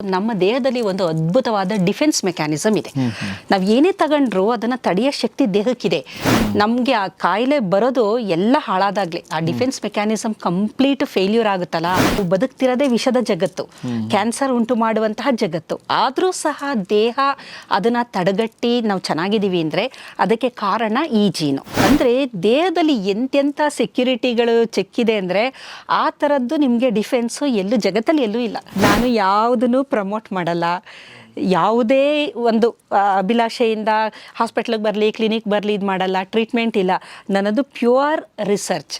ನಮ್ಮ ದೇಹದಲ್ಲಿ ಒಂದು ಅದ್ಭುತವಾದ ಡಿಫೆನ್ಸ್ ಮೆಕ್ಯಾನಿಸಮ್ ಇದೆ. ನಾವು ಏನೇ ತಗೊಂಡ್ರು ಅದನ್ನ ತಡೆಯೋ ಶಕ್ತಿ ದೇಹಕ್ಕಿದೆ. ನಮಗೆ ಆ ಕಾಯಿಲೆ ಬರೋದು ಎಲ್ಲ ಹಾಳಾದಾಗ್ಲಿ. ಆ ಡಿಫೆನ್ಸ್ ಮೆಕ್ಯಾನಿಸಮ್ ಕಂಪ್ಲೀಟ್ ಫೇಲ್ಯೂರ್ ಆಗುತ್ತಲ್ಲ, ಅದು ಬದುಕ್ತಿರೋದೇ ವಿಷದ ಜಗತ್ತು. ಕ್ಯಾನ್ಸರ್ ಉಂಟು ಮಾಡುವಂತಹ ಜಗತ್ತು. ಆದರೂ ಸಹ ದೇಹ ಅದನ್ನ ತಡೆಗಟ್ಟಿ ನಾವು ಚೆನ್ನಾಗಿದ್ದೀವಿ ಅಂದ್ರೆ ಅದಕ್ಕೆ ಕಾರಣ ಈ ಜೀನು. ಅಂದ್ರೆ ದೇಹದಲ್ಲಿ ಎಂತೆಂಥ ಸೆಕ್ಯೂರಿಟಿಗಳು ಚೆಕ್ಕಿದೆ ಅಂದ್ರೆ ಆ ಥರದ್ದು ನಿಮಗೆ ಡಿಫೆನ್ಸು ಎಲ್ಲೂ ಜಗತ್ತಲ್ಲಿ ಎಲ್ಲೂ ಇಲ್ಲ. ನಾನು ಯಾವುದನ್ನು ಪ್ರಮೋಟ್ ಮಾಡಲ್ಲ. ಯಾವುದೇ ಒಂದು ಅಭಿಲಾಷೆಯಿಂದ ಹಾಸ್ಪಿಟ್ಲಿಗೆ ಬರಲಿ ಕ್ಲಿನಿಕ್ ಬರಲಿ ಇದು ಮಾಡಲ್ಲ ಟ್ರೀಟ್ಮೆಂಟ್ ಇಲ್ಲ. ನನ್ನದು ಪ್ಯೂರ್ ರಿಸರ್ಚ್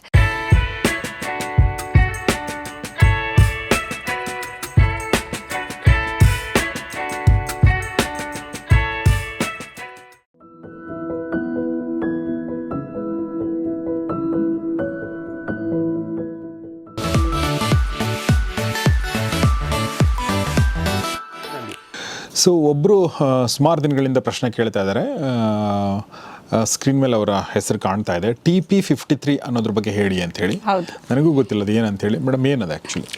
ಸೊ ಒಬ್ಬರು ಸುಮಾರು ದಿನಗಳಿಂದ ಪ್ರಶ್ನೆ ಕೇಳ್ತಾ ಇದ್ದಾರೆ ಸ್ಕ್ರೀನ್ ಮೇಲೆ ಅವರ ಹೆಸರು ಕಾಣ್ತಾ ಇದೆ. ಟಿ ಪಿ ಫಿಫ್ಟಿ ತ್ರೀ ಅನ್ನೋದ್ರ ಬಗ್ಗೆ ಹೇಳಿ ಅಂತ ಹೇಳಿ. ನನಗೂ ಗೊತ್ತಿಲ್ಲ ಅದು ಏನಂತ ಹೇಳಿ. ಮೇಡಮ್ ಏನದು ಆ್ಯಕ್ಚುಲಿ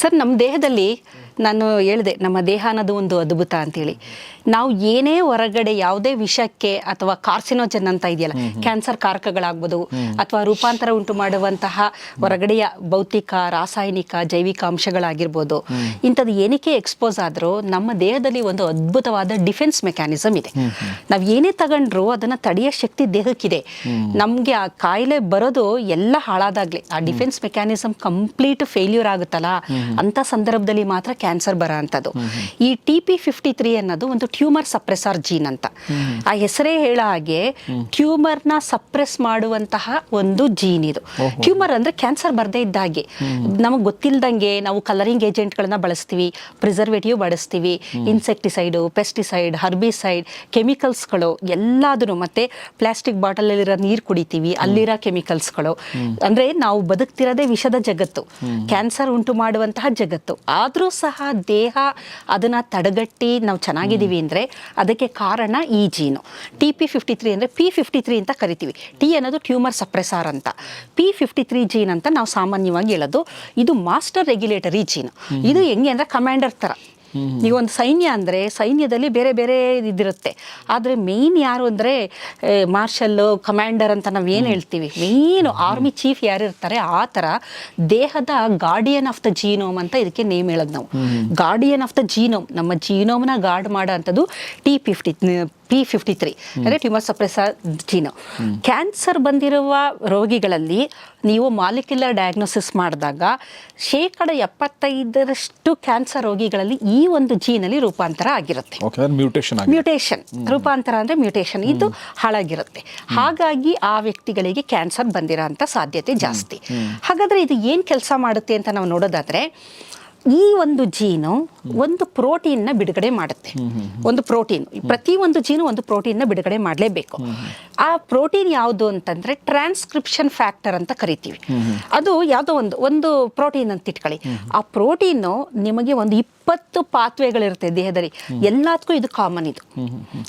ಸರ್ ನಮ್ಮ ದೇಹದಲ್ಲಿ ನಾನು ಹೇಳಿದೆ ನಮ್ಮ ದೇಹ ಅನ್ನೋದು ಒಂದು ಅದ್ಭುತ ಅಂತೇಳಿ. ನಾವು ಏನೇ ಹೊರಗಡೆ ಯಾವುದೇ ವಿಷಕ್ಕೆ ಅಥವಾ ಕಾರ್ಸಿನೋಜನ್ ಅಂತ ಇದೆಯಲ್ಲ ಕ್ಯಾನ್ಸರ್ ಕಾರಕಗಳಾಗ್ಬೋದು ಅಥವಾ ರೂಪಾಂತರ ಉಂಟು ಮಾಡುವಂತಹ ಹೊರಗಡೆಯ ಭೌತಿಕ ರಾಸಾಯನಿಕ ಜೈವಿಕ ಅಂಶಗಳಾಗಿರ್ಬೋದು ಇಂಥದ್ದು ಏನಕ್ಕೆ ಎಕ್ಸ್ಪೋಸ್ ಆದರೂ ನಮ್ಮ ದೇಹದಲ್ಲಿ ಒಂದು ಅದ್ಭುತವಾದ ಡಿಫೆನ್ಸ್ ಮೆಕ್ಯಾನಿಸಮ್ ಇದೆ. ನಾವು ಏನೇ ತಗೊಂಡ್ರು ಅದನ್ನ ತಡೆಯೋ ಶಕ್ತಿ ದೇಹಕ್ಕಿದೆ. ನಮಗೆ ಆ ಕಾಯಿಲೆ ಬರೋದು ಎಲ್ಲ ಹಾಳಾದಾಗಲಿ. ಆ ಡಿಫೆನ್ಸ್ ಮೆಕ್ಯಾನಿಸಮ್ ಕಂಪ್ಲೀಟ್ ಫೇಲ್ಯೂರ್ ಆಗುತ್ತಲ್ಲ ಅಂತ ಸಂದರ್ಭದಲ್ಲಿ ಮಾತ್ರ ಕ್ಯಾನ್ಸರ್ ಬರೋ ಅಂಥದ್ದು ಈ ಟಿ ಪಿ ಫಿಫ್ಟಿ ತ್ರೀ ಅನ್ನೋದು ಒಂದು ಟ್ಯೂಮರ್ ಸಪ್ರೆಸರ್ ಜೀನ್ ಅಂತ. ಆ ಹೆಸರೇ ಹೇಳೋ ಹಾಗೆ ಟ್ಯೂಮರ್ನ ಸಪ್ರೆಸ್ ಮಾಡುವಂತಹ ಒಂದು ಜೀನ್ ಇದು. ಟ್ಯೂಮರ್ ಅಂದ್ರೆ ಕ್ಯಾನ್ಸರ್ ಬರದೇ ಇದ್ದ ಹಾಗೆ. ನಮಗೆ ಗೊತ್ತಿಲ್ದಂಗೆ ನಾವು ಕಲರಿಂಗ್ ಏಜೆಂಟ್ಗಳನ್ನ ಬಳಸ್ತೀವಿ ಪ್ರಿಸರ್ವೇಟಿವ್ ಬಳಸ್ತೀವಿ ಇನ್ಸೆಕ್ಟಿಸೈಡು ಪೆಸ್ಟಿಸೈಡ್ ಹರ್ಬಿಸೈಡ್ ಕೆಮಿಕಲ್ಸ್ಗಳು ಎಲ್ಲದನ್ನು ಮತ್ತೆ ಪ್ಲಾಸ್ಟಿಕ್ ಬಾಟಲಲ್ಲಿರೋ ನೀರು ಕುಡಿತೀವಿ ಅಲ್ಲಿರೋ ಕೆಮಿಕಲ್ಸ್ಗಳು. ಅಂದ್ರೆ ನಾವು ಬದುಕ್ತಿರೋದೇ ವಿಷದ ಜಗತ್ತು. ಕ್ಯಾನ್ಸರ್ ಉಂಟು ಮಾಡುವಂತಹ ಜಗತ್ತು. ಆದರೂ ಸಹ ದೇಹ ಅದನ್ನು ತಡೆಗಟ್ಟಿ ನಾವು ಚೆನ್ನಾಗಿದ್ದೀವಿ ಅಂದರೆ ಅದಕ್ಕೆ ಕಾರಣ ಈ gene. T P fifty three ಅಂದರೆ ಪಿ ಫಿಫ್ಟಿ ತ್ರೀ ಅಂತ ಕರಿತೀವಿ. ಟಿ ಅನ್ನೋದು ಟ್ಯೂಮರ್ ಸಪ್ರೆಸಾರ್ ಅಂತ. ಪಿ ಫಿಫ್ಟಿ ತ್ರೀ ಜೀನ್ ಅಂತ ನಾವು ಸಾಮಾನ್ಯವಾಗಿ ಹೇಳೋದು. ಇದು ಮಾಸ್ಟರ್ ರೆಗ್ಯುಲೇಟರಿ ಜೀನ್. ಇದು ಹೆಂಗೆ ಅಂದರೆ ಕಮಾಂಡರ್ ಥರ ಈಗ ಒಂದು ಸೈನ್ಯ ಅಂದರೆ ಸೈನ್ಯದಲ್ಲಿ ಬೇರೆ ಬೇರೆ ಇದಿರುತ್ತೆ. ಆದರೆ ಮೇನ್ ಯಾರು ಅಂದರೆ ಮಾರ್ಷಲ್ ಕಮಾಂಡರ್ ಅಂತ ನಾವು ಏನು ಹೇಳ್ತೀವಿ? ಮೇನ್ ಆರ್ಮಿ ಚೀಫ್ ಯಾರು ಇರ್ತಾರೆ ಆ ಥರ ದೇಹದ ಗಾರ್ಡಿಯನ್ ಆಫ್ ದ ಜೀನೋಮ್ ಅಂತ ಇದಕ್ಕೆ ನೇಮ್ ಹೇಳೋದು ನಾವು. ಗಾರ್ಡಿಯನ್ ಆಫ್ ದ ಜೀನೋಮ್ ನಮ್ಮ ಜೀನೋಮ್ನ ಗಾರ್ಡ್ ಮಾಡೋ ಅಂಥದ್ದು T fifty P fifty three ಅಂದರೆ ಟ್ಯೂಮರ್ ಸಪ್ರೆಸರ್ ಜೀನ್ ಕ್ಯಾನ್ಸರ್ ಬಂದಿರುವ ರೋಗಿಗಳಲ್ಲಿ ನೀವು ಮಾಲಿಕ್ಯುಲರ್ ಡಯಾಗ್ನೋಸಿಸ್ ಮಾಡಿದಾಗ ಶೇಕಡ ಎಪ್ಪತ್ತೈದರಷ್ಟು ಕ್ಯಾನ್ಸರ್ ರೋಗಿಗಳಲ್ಲಿ ಈ ಒಂದು ಜೀನಲ್ಲಿ ರೂಪಾಂತರ ಆಗಿರುತ್ತೆ. ಮ್ಯೂಟೇಷನ್ ರೂಪಾಂತರ ಅಂದರೆ ಮ್ಯೂಟೇಷನ್ ಇದು ಹಾಳಾಗಿರುತ್ತೆ. ಹಾಗಾಗಿ ಆ ವ್ಯಕ್ತಿಗಳಿಗೆ ಕ್ಯಾನ್ಸರ್ ಬಂದಿರೋ ಅಂತ ಸಾಧ್ಯತೆ ಜಾಸ್ತಿ. ಹಾಗಾದರೆ ಇದು ಏನು ಕೆಲಸ ಮಾಡುತ್ತೆ ಅಂತ ನಾವು ನೋಡೋದಾದ್ರೆ ಈ ಒಂದು ಜೀನು ಒಂದು ಪ್ರೋಟೀನ್ನ ಬಿಡುಗಡೆ ಮಾಡುತ್ತೆ. ಒಂದು ಪ್ರೋಟೀನ್ ಪ್ರತಿ ಒಂದು ಜೀನು ಒಂದು ಪ್ರೋಟೀನ್ನ ಬಿಡುಗಡೆ ಮಾಡಲೇಬೇಕು. ಆ ಪ್ರೋಟೀನ್ ಯಾವುದು ಅಂತಂದ್ರೆ ಟ್ರಾನ್ಸ್ಕ್ರಿಪ್ಷನ್ ಫ್ಯಾಕ್ಟರ್ ಅಂತ ಕರಿತೀವಿ. ಅದು ಯಾವುದೋ ಒಂದು ಒಂದು ಪ್ರೋಟೀನ್ ಅಂತ ಇಟ್ಕೊಳ್ಳಿ. ಆ ಪ್ರೋಟೀನು ನಿಮಗೆ ಒಂದು ಇಪ್ಪತ್ತು ಪಾತ್ವೆಗಳಿರುತ್ತೆ ದೇಹದಲ್ಲಿ. ಎಲ್ಲದಕ್ಕೂ ಇದು ಕಾಮನ್ ಇದು.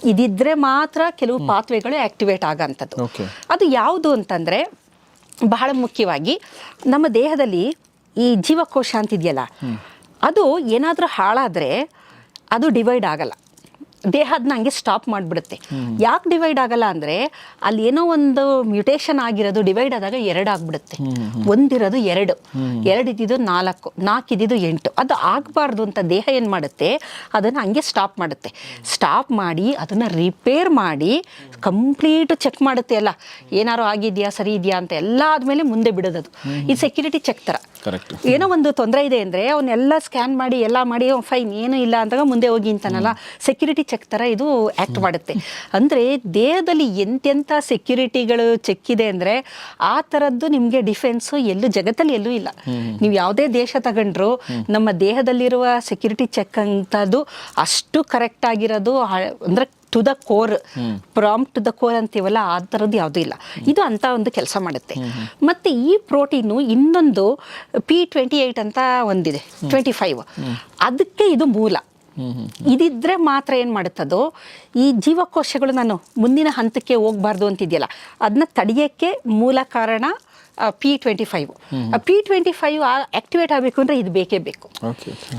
ಇದಿದ್ರೆ ಮಾತ್ರ ಕೆಲವು ಪಾತ್ವೆಗಳು ಆಕ್ಟಿವೇಟ್ ಆಗಂಥದ್ದು. ಅದು ಯಾವುದು ಅಂತಂದ್ರೆ ಬಹಳ ಮುಖ್ಯವಾಗಿ ನಮ್ಮ ದೇಹದಲ್ಲಿ ಈ ಜೀವಕೋಶ ಅಂತಿದೆಯಲ್ಲ, ಅದು ಏನಾದರೂ ಹಾಳಾದರೆ ಅದು ಡಿವೈಡ್ ಆಗಲ್ಲ. ದೇಹ ಅದನ್ನ ಹಂಗೆ ಸ್ಟಾಪ್ ಮಾಡಿಬಿಡುತ್ತೆ. ಯಾಕೆ ಡಿವೈಡ್ ಆಗಲ್ಲ ಅಂದರೆ ಅಲ್ಲಿ ಏನೋ ಒಂದು ಮ್ಯುಟೇಷನ್ ಆಗಿರೋದು ಡಿವೈಡ್ ಆದಾಗ ಎರಡು ಆಗಿಬಿಡುತ್ತೆ. ಒಂದಿರೋದು ಎರಡು. ಎರಡು ಇದ್ದಿದ್ದು ನಾಲ್ಕು ನಾಲ್ಕು ಇದ್ದಿದ್ದು ಎಂಟು. ಅದು ಆಗಬಾರ್ದು ಅಂತ ದೇಹ ಏನು ಮಾಡುತ್ತೆ? ಅದನ್ನು ಹಂಗೆ ಸ್ಟಾಪ್ ಮಾಡುತ್ತೆ. ಸ್ಟಾಪ್ ಮಾಡಿ, ಅದನ್ನು ರಿಪೇರ್ ಮಾಡಿ ಕಂಪ್ಲೀಟ್ ಚೆಕ್ ಮಾಡುತ್ತೆ ಅಲ್ಲ. ಏನಾರು ಆಗಿದೆಯಾ, ಸರಿ ಇದೆಯಾ ಅಂತ ಎಲ್ಲ ಆದಮೇಲೆ ಮುಂದೆ ಬಿಡೋದು ಈ ಸೆಕ್ಯೂರಿಟಿ ಚೆಕ್ ಥರ ಕರೆಕ್ಟ್ ಏನೋ ಒಂದು ತೊಂದರೆ ಇದೆ ಅಂದರೆ ಅವನ್ನೆಲ್ಲ ಸ್ಕ್ಯಾನ್ ಮಾಡಿ ಎಲ್ಲ ಮಾಡಿ ಫೈನ್ ಏನೂ ಇಲ್ಲ ಅಂದಾಗ ಮುಂದೆ ಹೋಗಿ ಅಂತಾನಲ್ಲ ಸೆಕ್ಯೂರಿಟಿ ಚೆಕ್ ಥರ ಇದು ಆ್ಯಕ್ಟ್ ಮಾಡುತ್ತೆ. ಅಂದರೆ ದೇಹದಲ್ಲಿ ಎಂತೆಂಥ ಸೆಕ್ಯೂರಿಟಿಗಳು ಚೆಕ್ ಇದೆ ಅಂದರೆ ಆ ಥರದ್ದು ನಿಮಗೆ ಡಿಫೆನ್ಸು ಎಲ್ಲೂ ಜಗತ್ತಲ್ಲಿ ಎಲ್ಲೂ ಇಲ್ಲ. ನೀವು ಯಾವುದೇ ದೇಶ ತಗೊಂಡ್ರು ನಮ್ಮ ದೇಹದಲ್ಲಿರುವ ಸೆಕ್ಯೂರಿಟಿ ಚೆಕ್ ಅಂತದ್ದು ಅಷ್ಟು ಕರೆಕ್ಟ್ ಆಗಿರೋದು ಅಂದ್ರೆ to the core from to the core ಅಂತೀವಲ್ಲ ಆ ಥರದ್ದು ಯಾವುದೂ ಇಲ್ಲ. ಇದು ಅಂತ ಒಂದು ಕೆಲಸ ಮಾಡುತ್ತೆ. ಮತ್ತೆ ಈ ಪ್ರೋಟೀನು ಇನ್ನೊಂದು ಪಿ ಟ್ವೆಂಟಿ ಏಯ್ಟ್ ಅಂತ ಒಂದಿದೆ ಟ್ವೆಂಟಿ ಫೈವ್ ಅದಕ್ಕೆ ಇದು ಮೂಲ. ಇದಿದ್ರೆ ಮಾತ್ರ ಏನು ಮಾಡುತ್ತದೋ ಈ ಜೀವಕೋಶಗಳು ನಾನು ಮುಂದಿನ ಹಂತಕ್ಕೆ ಹೋಗ್ಬಾರ್ದು ಅಂತಿದೆಯಲ್ಲ ಅದನ್ನ ತಡೆಯೋಕ್ಕೆ ಮೂಲ ಕಾರಣ P twenty five P twenty five activate ಆಗಬೇಕು ಅಂದರೆ ಇದು ಬೇಕೇ ಬೇಕು.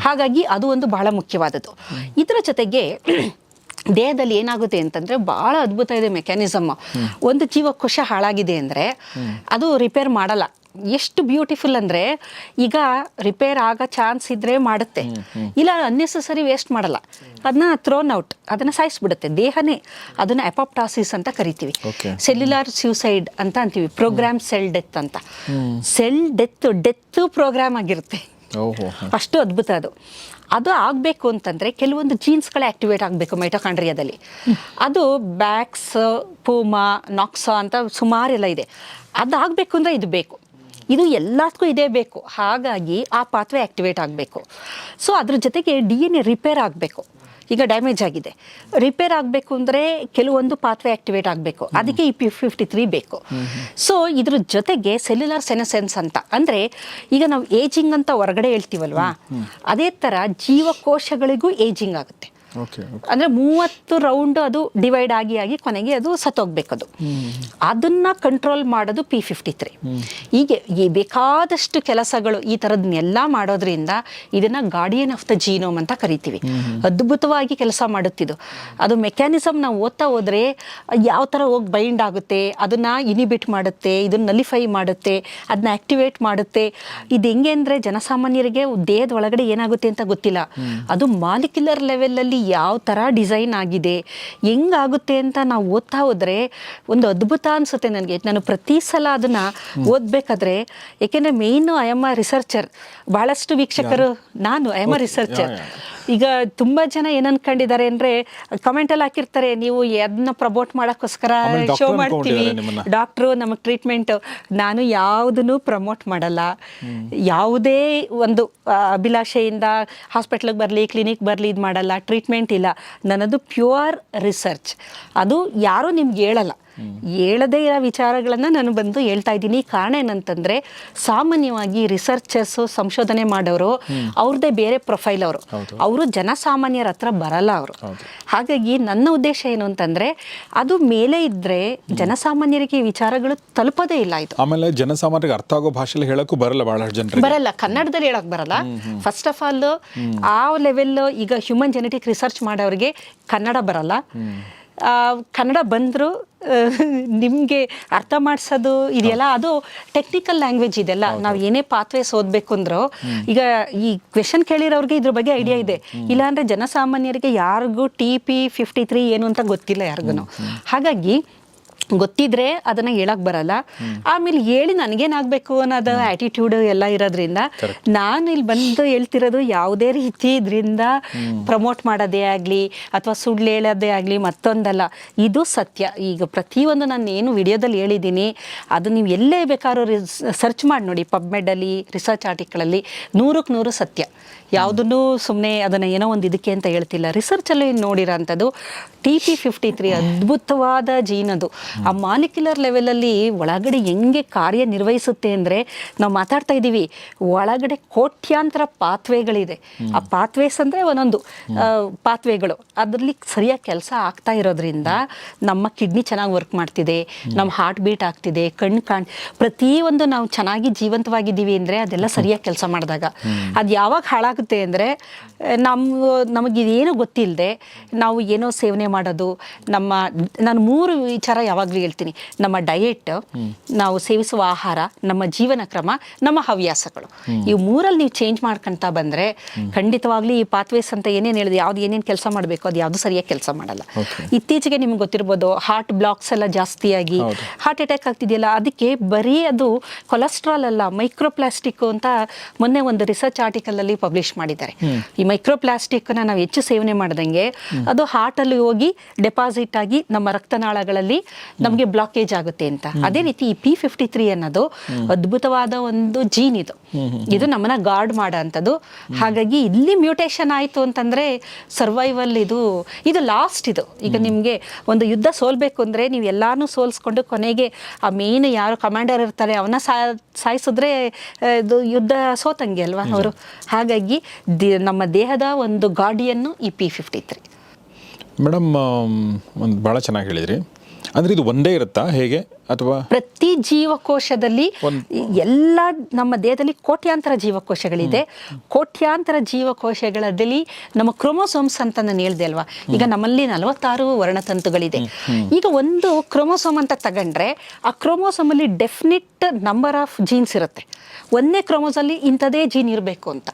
ಹಾಗಾಗಿ ಅದು ಒಂದು ಬಹಳ ಮುಖ್ಯವಾದದ್ದು. ಇದರ ಜೊತೆಗೆ ದೇಹದಲ್ಲಿ ಏನಾಗುತ್ತೆ ಅಂತಂದ್ರೆ ಭಾಳ ಅದ್ಭುತ ಇದೆ ಮೆಕ್ಯಾನಿಸಮ್. ಒಂದು ಜೀವಕೋಶ ಹಾಳಾಗಿದೆ ಅಂದ್ರೆ ಅದು ರಿಪೇರ್ ಮಾಡಲ್ಲ. ಎಷ್ಟು ಬ್ಯೂಟಿಫುಲ್ ಅಂದ್ರೆ ಈಗ ರಿಪೇರ್ ಆಗೋ ಚಾನ್ಸ್ ಇದ್ರೆ ಮಾಡುತ್ತೆ. ಇಲ್ಲ ಅನ್ನೆಸೆಸರಿ ವೇಸ್ಟ್ ಮಾಡಲ್ಲ. ಅದನ್ನ ಥ್ರೋನ್ ಔಟ್ ಅದನ್ನ ಸಾಯಿಸ್ಬಿಡುತ್ತೆ. ದೇಹನೇ ಅದನ್ನ ಎಪಾಪ್ಟಾಸಿಸ್ ಅಂತ ಕರಿತೀವಿ. ಸೆಲ್ಯುಲಾರ್ ಸ್ಯೂಸೈಡ್ ಅಂತ ಅಂತೀವಿ. ಪ್ರೋಗ್ರಾಮ್ ಸೆಲ್ ಡೆತ್ ಅಂತ. ಸೆಲ್ ಡೆತ್ ಡೆತ್ ಪ್ರೋಗ್ರಾಮ್ ಆಗಿರುತ್ತೆ. ಅಷ್ಟು ಅದ್ಭುತ ಅದು. ಅದು ಆಗಬೇಕು ಅಂತಂದರೆ ಕೆಲವೊಂದು ಜೀನ್ಸ್ಗಳೇ ಆಕ್ಟಿವೇಟ್ ಆಗಬೇಕು ಮೈಟೋಕಾಂಡ್ರಿಯಾದಲ್ಲಿ ಅದು ಬ್ಯಾಕ್ಸ್ ಪೂಮಾ ನಾಕ್ಸಾ ಅಂತ ಸುಮಾರೆಲ್ಲ ಇದೆ. ಅದು ಆಗಬೇಕು ಅಂದರೆ ಇದು ಬೇಕು. ಇದು ಎಲ್ಲದಕ್ಕೂ ಇದೇ ಬೇಕು. ಹಾಗಾಗಿ ಆ ಪಾತ್ವೆ ಆಕ್ಟಿವೇಟ್ ಆಗಬೇಕು. ಸೊ ಅದ್ರ ಜೊತೆಗೆ ಡಿ ಎನ್ ಎ ರಿಪೇರ್ ಆಗಬೇಕು. ಈಗ ಡ್ಯಾಮೇಜ್ ಆಗಿದೆ. ರಿಪೇರ್ ಆಗಬೇಕು ಅಂದರೆ ಕೆಲವೊಂದು ಪಾತ್ರೆ ಆಕ್ಟಿವೇಟ್ ಆಗಬೇಕು. ಅದಕ್ಕೆ ಈ ಪಿ ಫಿಫ್ಟಿ ತ್ರೀ ಬೇಕು. ಸೊ ಇದ್ರ ಜೊತೆಗೆ ಸೆಲ್ಯುಲರ್ ಸೆನಸೆನ್ಸ್ ಅಂತ. ಅಂದರೆ ಈಗ ನಾವು ಏಜಿಂಗ್ ಅಂತ ಹೊರಗಡೆ ಹೇಳ್ತೀವಲ್ವಾ? ಅದೇ ಥರ ಜೀವಕೋಶಗಳಿಗೂ ಏಜಿಂಗ್ ಆಗುತ್ತೆ. ಅಂದರೆ ಮೂವತ್ತು ರೌಂಡ್ ಅದು ಡಿವೈಡ್ ಆಗಿ ಆಗಿ ಕೊನೆಗೆ ಅದು ಸತ್ತೋಗ್ಬೇಕು ಅದು. ಅದನ್ನ ಕಂಟ್ರೋಲ್ ಮಾಡೋದು ಪಿ ಫಿಫ್ಟಿ ತ್ರೀ ಹೀಗೆ ಈ ಬೇಕಾದಷ್ಟು ಕೆಲಸಗಳು ಈ ಥರದನ್ನೆಲ್ಲ ಮಾಡೋದ್ರಿಂದ ಇದನ್ನ ಗಾರ್ಡಿಯನ್ ಆಫ್ ದ ಜೀನೋಮ್ ಅಂತ ಕರಿತೀವಿ. ಅದ್ಭುತವಾಗಿ ಕೆಲಸ ಮಾಡುತ್ತಿದ್ದು. ಅದು ಮೆಕ್ಯಾನಿಸಮ್ ನಾವು ಓದ್ತಾ ಹೋದ್ರೆ ಯಾವ ಥರ ಹೋಗಿ ಬೈಂಡ್ ಆಗುತ್ತೆ, ಅದನ್ನ ಇನಿಬಿಟ್ ಮಾಡುತ್ತೆ, ಇದನ್ನ ನಲಿಫೈ ಮಾಡುತ್ತೆ ಅದನ್ನ ಆಕ್ಟಿವೇಟ್ ಮಾಡುತ್ತೆ. ಇದು ಹೆಂಗೆ ಅಂದ್ರೆ ಜನಸಾಮಾನ್ಯರಿಗೆ ದೇಹದ ಒಳಗಡೆ ಏನಾಗುತ್ತೆ ಅಂತ ಗೊತ್ತಿಲ್ಲ. ಅದು ಮಾಲಿಕ್ಯುಲರ್ ಲೆವೆಲಲ್ಲಿ ಯಾವ ಥರ ಡಿಸೈನ್ ಆಗಿದೆ ಹೆಂಗಾಗುತ್ತೆ ಅಂತ ನಾವು ಓದ್ತಾ ಹೋದರೆ ಒಂದು ಅದ್ಭುತ ಅನಿಸುತ್ತೆ ನನಗೆ. ನಾನು ಪ್ರತಿ ಸಲ ಅದನ್ನು ಓದಬೇಕಾದ್ರೆ ಏಕೆಂದರೆ ಮೇಯ್ನು ಐ ಎಂ ಅ ರಿಸರ್ಚರ್ ಭಾಳಷ್ಟು ವೀಕ್ಷಕರು ನಾನು ಐ ಎಂ ಅ ರಿಸರ್ಚರ್ ಈಗ ತುಂಬ ಜನ ಏನನ್ಕೊಂಡಿದ್ದಾರೆ ಅಂದ್ರೆ ಅಂದರೆ ಕಮೆಂಟಲ್ಲಿ ಹಾಕಿರ್ತಾರೆ ನೀವು ಅದನ್ನ ಪ್ರಮೋಟ್ ಮಾಡೋಕ್ಕೋಸ್ಕರ ಶೋ ಮಾಡ್ತೀವಿ. ಡಾಕ್ಟ್ರು ನಮಗೆ ಟ್ರೀಟ್ಮೆಂಟ್ ನಾನು ಯಾವುದನ್ನು ಪ್ರಮೋಟ್ ಮಾಡಲ್ಲ. ಯಾವುದೇ ಒಂದು ಅಭಿಲಾಷೆಯಿಂದ ಹಾಸ್ಪಿಟ್ಲಿಗೆ ಬರಲಿ ಕ್ಲಿನಿಕ್ ಬರಲಿ ಇದು ಮಾಡಲ್ಲ ಟ್ರೀಟ್ಮೆಂಟ್ ಇಲ್ಲ. ನನ್ನದು ಪ್ಯೂರ್ ರಿಸರ್ಚ್ ಅದು ಯಾರೂ ನಿಮ್ಗೆ ಹೇಳಲ್ಲ. ಹೇಳದೇ ಇರೋ ವಿಚಾರಗಳನ್ನು ನಾನು ಬಂದು ಹೇಳ್ತಾ ಇದ್ದೀನಿ. ಕಾರಣ ಏನಂತಂದರೆ ಸಾಮಾನ್ಯವಾಗಿ ರಿಸರ್ಚರ್ಸು ಸಂಶೋಧನೆ ಮಾಡೋರು ಅವ್ರದ್ದೇ ಬೇರೆ ಪ್ರೊಫೈಲ್ ಅವರು. ಅವರು ಜನಸಾಮಾನ್ಯರ ಹತ್ರ ಬರಲ್ಲ ಅವರು. ಹಾಗಾಗಿ ನನ್ನ ಉದ್ದೇಶ ಏನು ಅಂತಂದರೆ ಅದು ಮೇಲೆ ಇದ್ದರೆ ಜನಸಾಮಾನ್ಯರಿಗೆ ವಿಚಾರಗಳು ತಲುಪದೇ ಇಲ್ಲ ಇದು. ಆಮೇಲೆ ಜನಸಾಮಾನ್ಯರಿಗೆ ಅರ್ಥ ಆಗೋ ಭಾಷೆಯಲ್ಲಿ ಹೇಳೋಕ್ಕೂ ಬರಲ್ಲ ಬಹಳ ಜನರಿಗೆ. ಬರಲ್ಲ. ಕನ್ನಡದಲ್ಲಿ ಹೇಳಕ್ ಬರಲ್ಲ. ಫಸ್ಟ್ ಆಫ್ ಆಲ್ ಆ ಲೆವೆಲ್ ಈಗ ಹ್ಯೂಮನ್ ಜೆನೆಟಿಕ್ ರಿಸರ್ಚ್ ಮಾಡೋರಿಗೆ ಕನ್ನಡ ಬರಲ್ಲ. ಕನ್ನಡ ಬಂದರು ನಿಮಗೆ ಅರ್ಥ ಮಾಡಿಸೋದು ಇದೆಯಲ್ಲ ಅದು ಟೆಕ್ನಿಕಲ್ ಲ್ಯಾಂಗ್ವೇಜ್ ಇದೆಲ್ಲ ನಾವು ಏನೇ ಪಾತ್ವೇಸ್ ಓದಬೇಕು ಅಂದ್ರೂ ಈಗ ಈ ಕ್ವೆಶನ್ ಕೇಳಿರೋರಿಗೆ ಇದ್ರ ಬಗ್ಗೆ ಐಡಿಯಾ ಇದೆ. ಇಲ್ಲಾಂದರೆ ಜನಸಾಮಾನ್ಯರಿಗೆ ಯಾರಿಗೂ ಟಿ ಪಿ ಫಿಫ್ಟಿ ತ್ರೀ ಏನು ಅಂತ ಗೊತ್ತಿಲ್ಲ ಯಾರಿಗೂ ಹಾಗಾಗಿ ಗೊತ್ತಿದ್ರೆ ಅದನ್ನ ಹೇಳಕ್ ಬರಲ್ಲ. ಆಮೇಲೆ ಹೇಳಿ ನನಗೇನಾಗಬೇಕು ಅನ್ನೋದು ಆಟಿಟ್ಯೂಡ್ ಎಲ್ಲ ಇರೋದ್ರಿಂದ ನಾನು ಇಲ್ಲಿ ಬಂದು ಹೇಳ್ತಿರೋದು ಯಾವುದೇ ರೀತಿ ಇದರಿಂದ ಪ್ರಮೋಟ್ ಮಾಡೋದೇ ಆಗಲಿ ಅಥವಾ ಸುಳ್ಳು ಹೇಳೋದೇ ಆಗಲಿ ಮತ್ತೊಂದಲ್ಲ. ಇದು ಸತ್ಯ. ಈಗ ಪ್ರತಿಯೊಂದು ನಾನು ಏನು ವಿಡಿಯೋದಲ್ಲಿ ಹೇಳಿದ್ದೀನಿ ಅದು ನೀವು ಎಲ್ಲೇ ಬೇಕಾದ್ರೂ ಸರ್ಚ್ ಮಾಡಿ ನೋಡಿ ಪಬ್ಮೆಡಲ್ಲಿ ರಿಸರ್ಚ್ ಆರ್ಟಿಕಲಲ್ಲಿ ನೂರಕ್ಕೆ ನೂರು ಸತ್ಯ. ಯಾವುದನ್ನು ಸುಮ್ಮನೆ ಅದನ್ನು ಏನೋ ಒಂದು ಇದಕ್ಕೆ ಅಂತ ಹೇಳ್ತಿಲ್ಲ. ರಿಸರ್ಚಲ್ಲಿ ನೋಡಿರೋ ಅಂಥದ್ದು ಟಿ ಪಿ ಫಿಫ್ಟಿ ತ್ರೀ ಅದ್ಭುತವಾದ ಜೀನ್ ಅದು. ಆ ಮಾಲಿಕ್ಯುಲರ್ ಲೆವೆಲಲ್ಲಿ ಒಳಗಡೆ ಹೆಂಗೆ ಕಾರ್ಯನಿರ್ವಹಿಸುತ್ತೆ ಅಂದರೆ ನಾವು ಮಾತಾಡ್ತಾ ಇದ್ದೀವಿ, ಒಳಗಡೆ ಕೋಟ್ಯಾಂತರ ಪಾತ್ವೆಗಳಿದೆ ಆ ಪಾತ್ವೇಸ್ ಅಂದರೆ ಒಂದೊಂದು ಪಾತ್ವೆಗಳು ಅದರಲ್ಲಿ ಸರಿಯಾಗಿ ಕೆಲಸ ಆಗ್ತಾ ಇರೋದ್ರಿಂದ ನಮ್ಮ ಕಿಡ್ನಿ ಚೆನ್ನಾಗಿ ವರ್ಕ್ ಮಾಡ್ತಿದೆ ನಮ್ಮ ಹಾರ್ಟ್ ಬೀಟ್ ಆಗ್ತಿದೆ, ಕಣ್ಣು ಕಾಣ್ ಪ್ರತಿಯೊಂದು ನಾವು ಚೆನ್ನಾಗಿ ಜೀವಂತವಾಗಿದ್ದೀವಿ ಅಂದರೆ ಅದೆಲ್ಲ ಸರಿಯಾಗಿ ಕೆಲಸ ಮಾಡಿದಾಗ. ಅದು ಯಾವಾಗ ಹಾಳಾಗುತ್ತೆ ಅಂದರೆ ನಮ್ಮ ನಮಗಿದೇನು ಗೊತ್ತಿಲ್ಲದೆ ನಾವು ಏನೋ ಸೇವನೆ ಮಾಡೋದು, ನಮ್ಮ, ನಾನು ಮೂರು ವಿಚಾರ ಯಾವಾಗಲೂ ಹೇಳ್ತೀನಿ. ನಮ್ಮ ಡಯೆಟ್ ನಾವು ಸೇವಿಸುವ ಆಹಾರ ನಮ್ಮ ಜೀವನ ಕ್ರಮ ನಮ್ಮ ಹವ್ಯಾಸಗಳು. ಈ ಮೂರಲ್ಲಿ ನೀವು ಚೇಂಜ್ ಮಾಡ್ಕೊಂತ ಬಂದರೆ ಖಂಡಿತವಾಗ್ಲೂ ಈ ಪಾತ್ವೇಸ್ ಅಂತ ಏನೇನು ಹೇಳಿದೆ ಯಾವ್ದು ಏನೇನು ಕೆಲಸ ಮಾಡಬೇಕು ಅದು ಯಾವುದು ಸರಿಯಾಗಿ ಕೆಲಸ ಮಾಡಲ್ಲ. ಇತ್ತೀಚೆಗೆ ನಿಮ್ಗೆ ಗೊತ್ತಿರ್ಬೋದು ಹಾರ್ಟ್ ಬ್ಲಾಕ್ಸ್ ಎಲ್ಲ ಜಾಸ್ತಿಯಾಗಿ ಹಾರ್ಟ್ ಅಟ್ಯಾಕ್ ಆಗ್ತಿದೆಯಲ್ಲ ಅದಕ್ಕೆ ಬರೀ ಅದು ಕೊಲೆಸ್ಟ್ರಾಲ್ ಅಲ್ಲ ಮೈಕ್ರೋಪ್ಲಾಸ್ಟಿಕ್ ಅಂತ ಮೊನ್ನೆ ಒಂದು ರಿಸರ್ಚ್ ಆರ್ಟಿಕಲ್ ಅಲ್ಲಿ ಪಬ್ಲಿಷ್ ಮಾಡಿದ್ದಾರೆ. ಈ ಮೈಕ್ರೋಪ್ಲಾಸ್ಟಿಕ್ನ ನಾವು ಹೆಚ್ಚು ಸೇವನೆ ಮಾಡ್ದಂಗೆ ಅದು ಹಾರ್ಟ್ ಅಲ್ಲಿ ಹೋಗಿ ಡೆಪಾಸಿಟ್ ಆಗಿ ನಮ್ಮ ರಕ್ತನಾಳಗಳಲ್ಲಿ ನಮಗೆ ಬ್ಲಾಕೇಜ್ ಆಗುತ್ತೆ ಅಂತ. ಅದೇ ರೀತಿ ಈ ಪಿ ಫಿಫ್ಟಿ ತ್ರೀ ಅನ್ನೋದು ಅದ್ಭುತವಾದ ಒಂದು ಜೀನ್ ಇದು. ಇದು ನಮ್ಮನ್ನ ಗಾರ್ಡ್ ಮಾಡೋಂಥದ್ದು ಹಾಗಾಗಿ ಇಲ್ಲಿ ಮ್ಯೂಟೇಷನ್ ಆಯಿತು ಅಂತಂದರೆ ಸರ್ವೈವಲ್ ಇದು ಇದು ಲಾಸ್ಟ್ ಇದು. ಈಗ ನಿಮಗೆ ಒಂದು ಯುದ್ಧ ಸೋಲ್ಬೇಕು ಅಂದರೆ ನೀವು ಎಲ್ಲಾನು ಸೋಲ್ಸ್ಕೊಂಡು ಕೊನೆಗೆ ಆ ಮೇನ್ ಯಾರು ಕಮಾಂಡರ್ ಇರ್ತಾರೆ ಅವನ್ನ ಸಾಯಿಸಿದ್ರೆ ಇದು ಯುದ್ಧ ಸೋತಂಗೆ ಅಲ್ವಾ ಅವರು? ಹಾಗಾಗಿ ನಮ್ಮ ದೇಹದ ಒಂದು ಗಾಡಿಯನ್ನು ಈ ಪಿ ಫಿಫ್ಟಿ ತ್ರೀ ಮೇಡಮ್ ಒಂದು ಭಾಳ ಚೆನ್ನಾಗಿ ಹೇಳಿದ್ರಿ. ಅಂದ್ರೆ ಇದು ಒಂದೇ ಇರುತ್ತಾ? ಹೇಗೆ? ಅಥವಾ ಪ್ರತಿ ಜೀವಕೋಶದಲ್ಲಿ ಎಲ್ಲ ನಮ್ಮ ದೇಹದಲ್ಲಿ ಕೋಟ್ಯಾಂತರ ಜೀವಕೋಶಗಳಿದೆ. ಕೋಟ್ಯಾಂತರ ಜೀವಕೋಶಗಳಲ್ಲಿ ನಮ್ಮ ಕ್ರೋಮೋಸೋಮ್ಸ್ ಅಂತ ನಾನು ಹೇಳ್ದೆ ಅಲ್ವಾ? ಈಗ ನಮ್ಮಲ್ಲಿ ನಲವತ್ತಾರು ವರ್ಣತಂತುಗಳಿದೆ. ಈಗ ಒಂದು ಕ್ರೋಮೋಸೋಮ್ ಅಂತ ತಗೊಂಡ್ರೆ ಆ ಕ್ರೋಮೋಸೋಮ್ ಅಲ್ಲಿ ಡೆಫಿನಿಟ್ ನಂಬರ್ ಆಫ್ ಜೀನ್ಸ್ ಇರುತ್ತೆ. ಒಂದೇ ಕ್ರೋಮೋಸಲ್ಲಿ ಇಂಥದೇ ಜೀನ್ ಇರಬೇಕು ಅಂತ.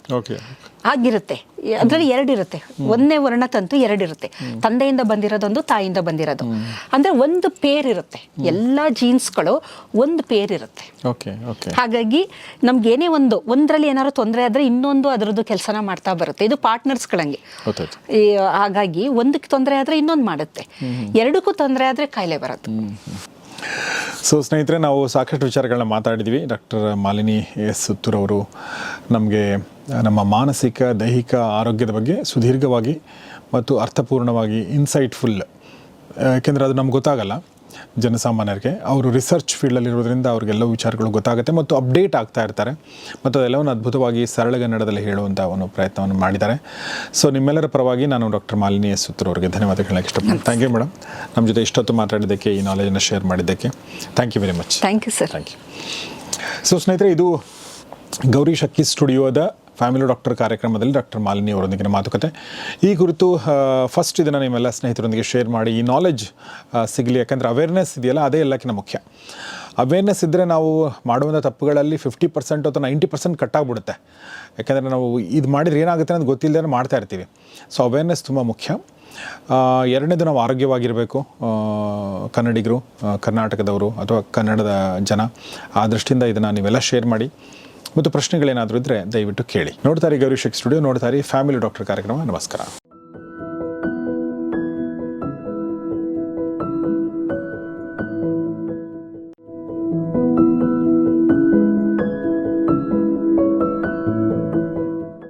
ಆಗಿರುತ್ತೆ. ಅದರಲ್ಲಿ ಎರಡಿರುತ್ತೆ ಒಂದೇ ವರ್ಣತಂತು ಎರಡಿರುತ್ತೆ ತಂದೆಯಿಂದ ಬಂದಿರೋದೊಂದು ತಾಯಿಯಿಂದ ಬಂದಿರೋದು. ಅಂದ್ರೆ ಒಂದು ಪೇರ್ ಇರುತ್ತೆ. ಎಲ್ಲ ಜೀನ್ಸ್ಗಳು ಒಂದು ಪೇರ್ ಇರುತ್ತೆ ಓಕೆ ಓಕೆ ಹಾಗಾಗಿ ನಮ್ಗೆ ಏನೇ ಒಂದು ಒಂದರಲ್ಲಿ ಏನಾದ್ರು ತೊಂದರೆ ಆದ್ರೆ ಇನ್ನೊಂದು ಅದರದ್ದು ಕೆಲಸನ ಮಾಡ್ತಾ ಬರುತ್ತೆ. ಇದು ಪಾರ್ಟ್ನರ್ಸ್ಗಳಂಗೆ ಹಾಗಾಗಿ ಒಂದಕ್ಕೆ ತೊಂದರೆ ಆದ್ರೆ ಇನ್ನೊಂದು ಮಾಡುತ್ತೆ. ಎರಡಕ್ಕೂ ತೊಂದರೆ ಆದ್ರೆ ಕಾಯಿಲೆ ಬರುತ್ತೆ. ಸೊ ಸ್ನೇಹಿತರೆ ನಾವು ಸಾಕಷ್ಟು ವಿಚಾರಗಳನ್ನ ಮಾತಾಡಿದ್ವಿ. ಡಾಕ್ಟರ್ ಮಾಲಿನಿ ಎಸ್ ಸುತ್ತೂರ್ ಅವರು ನಮಗೆ ನಮ್ಮ ಮಾನಸಿಕ ದೈಹಿಕ ಆರೋಗ್ಯದ ಬಗ್ಗೆ ಸುದೀರ್ಘವಾಗಿ ಮತ್ತು ಅರ್ಥಪೂರ್ಣವಾಗಿ ಇನ್ಸೈಟ್ಫುಲ್ ಯಾಕೆಂದರೆ ಅದು ನಮ್ಗೆ ಗೊತ್ತಾಗಲ್ಲ. ಜನಸಾಮಾನ್ಯರಿಗೆ ಅವರು ರಿಸರ್ಚ್ ಫೀಲ್ಡಲ್ಲಿರೋದ್ರಿಂದ ಅವ್ರಿಗೆಲ್ಲ ವಿಚಾರಗಳು ಗೊತ್ತಾಗುತ್ತೆ ಮತ್ತು ಅಪ್ಡೇಟ್ ಆಗ್ತಾ ಇರ್ತಾರೆ. ಮತ್ತು ಅದೆಲ್ಲವನ್ನು ಅದ್ಭುತವಾಗಿ ಸರಳಗನ್ನಡದಲ್ಲಿ ಹೇಳುವಂಥ ಒಂದು ಪ್ರಯತ್ನವನ್ನು ಮಾಡಿದ್ದಾರೆ. ಸೊ ನಿಮ್ಮೆಲ್ಲರ ಪರವಾಗಿ ನಾನು ಡಾಕ್ಟರ್ ಮಾಲಿನಿ ಎಸ್ ಅವರಿಗೆ ಅವರಿಗೆ ಹೇಳಕ್ಕೆ ಇಷ್ಟಪಡ್ತೀನಿ. ಥ್ಯಾಂಕ್ ಯು ಮೇಡಮ್ ನಮ್ಮ ಜೊತೆ ಇಷ್ಟೊತ್ತು ಮಾತಾಡಿದ್ದಕ್ಕೆ ಈ ನಾಲೆಜನ್ನು ಶೇರ್ ಮಾಡಿದ್ದಕ್ಕೆ thank you very much thank you sir thank you so ಸ್ನೇಹಿತರೆ ಇದು ಗೌರಿ ಶಕ್ಕಿ ಸ್ಟುಡಿಯೋದ ಫ್ಯಾಮಿಲಿ ಡಾಕ್ಟರ್ ಕಾರ್ಯಕ್ರಮದಲ್ಲಿ ಡಾಕ್ಟರ್ ಮಾಲಿನಿ ಅವರೊಂದಿಗಿನ ಮಾತುಕತೆ. ಈ ಕುರಿತು ಫಸ್ಟ್ ಇದನ್ನು ನಿಮ್ಮೆಲ್ಲ ಸ್ನೇಹಿತರೊಂದಿಗೆ ಶೇರ್ ಮಾಡಿ, ಈ ನಾಲೆಜ್ ಸಿಗಲಿ. ಯಾಕಂದರೆ ಅವೇರ್ನೆಸ್ ಇದೆಯಲ್ಲ, ಅದೇ ಎಲ್ಲಕ್ಕಿಂತ ಮುಖ್ಯ. ಅವೇರ್ನೆಸ್ ಇದ್ದರೆ ನಾವು ಮಾಡುವಂಥ ತಪ್ಪುಗಳಲ್ಲಿ ಫಿಫ್ಟಿ ಪರ್ಸೆಂಟ್ ಅಥವಾ ನೈಂಟಿ ಪರ್ಸೆಂಟ್ ಕಟ್ಟಾಗ್ಬಿಡುತ್ತೆ. ಯಾಕೆಂದರೆ ನಾವು ಇದು ಮಾಡಿದ್ರೆ ಏನಾಗುತ್ತೆ ಅನ್ನೋದು ಗೊತ್ತಿಲ್ಲದೆ ಮಾಡ್ತಾ ಇರ್ತೀವಿ. ಸೊ ಅವೇರ್ನೆಸ್ ತುಂಬ ಮುಖ್ಯ. ಎರಡನೇದು ನಾವು ಆರೋಗ್ಯವಾಗಿರಬೇಕು. ಕನ್ನಡಿಗರು ಕರ್ನಾಟಕದವರು ಅಥವಾ ಕನ್ನಡದ ಜನ, ಆ ದೃಷ್ಟಿಯಿಂದ ಇದನ್ನು ನೀವೆಲ್ಲ ಶೇರ್ ಮಾಡಿ. ಮತ್ತು ಪ್ರಶ್ನೆಗಳೇನಾದರೂ ಇದ್ದರೆ ದಯವಿಟ್ಟು ಕೇಳಿ. ನೋಡ್ತಾರೆ ಗೌರಿ ಸ್ಟುಡಿಯೋ ನೋಡ್ತಾರೆ ಫ್ಯಾಮಿಲಿ ಡಾಕ್ಟರ್ ಕಾರ್ಯಕ್ರಮ. ನಮಸ್ಕಾರ.